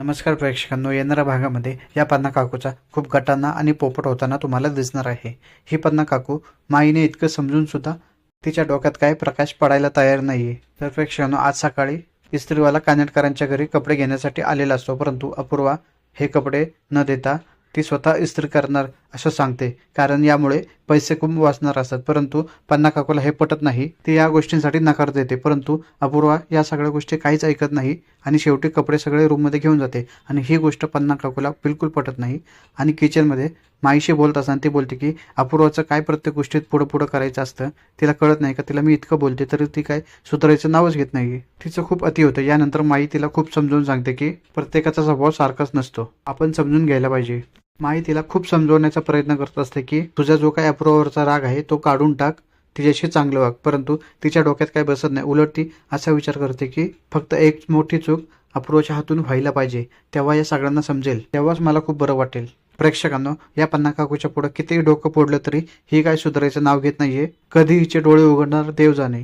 नमस्कार प्रेक्षकांनो येणाऱ्या भागामध्ये या पन्ना काकूचा खूप गटांना आणि पोपट होताना तुम्हाला दिसणार आहे. ही पन्ना काकू माईने इतकं समजून सुद्धा तिच्या डोक्यात काय प्रकाश पडायला तयार नाहीये. तर प्रेक्षकांनो आज सकाळी इस्त्रीवाला कानेटकरांच्या घरी कपडे घेण्यासाठी आलेला असतो परंतु अपूर्वा हे कपडे न देता ती स्वतः इस्त्री करणार असं सांगते. कारण यामुळे पैसे खूप वाचणार असतात. परंतु पन्ना काकूला हे पटत नाही. ती या गोष्टींसाठी नकार देते. परंतु अपूर्वा या सगळ्या गोष्टी काहीच ऐकत नाही आणि शेवटी कपडे सगळे रूममध्ये घेऊन जाते. आणि ही गोष्ट पन्ना काकूला बिलकुल पटत नाही. आणि किचनमध्ये माईशी बोलत असताना ती बोलते की अपूर्वाचं काय प्रत्येक गोष्टीत पुढं पुढं करायचं असतं? तिला कळत नाही का? तिला मी इतकं बोलते तरी ती काय सुधारायचं नावच घेत नाही तिचं खूप अति होतं. यानंतर माई तिला खूप समजून सांगते की प्रत्येकाचा स्वभाव सारखाच नसतो. आपण समजून घ्यायला पाहिजे. माई तिला खूप समजवण्याचा प्रयत्न करत असते की तुझा जो काय अपूर्वावरचा राग आहे तो काढून टाक तिच्याशी चांगलं वाग. परंतु तिच्या डोक्यात काय बसत नाही. उलट ती असा विचार करते की फक्त एक मोठी चूक अपूर्वाच्या हातून व्हायला पाहिजे तेव्हा या सगळ्यांना समजेल. तेव्हाच मला खूप बरं वाटेल. प्रेक्षकांनो या पन्ना काकूच्या पुढं कितीही डोकं फोडलं तरी ही काय सुधारायचं नाव घेत नाहीये. कधी हिचे डोळे उघडणार देव जाणे.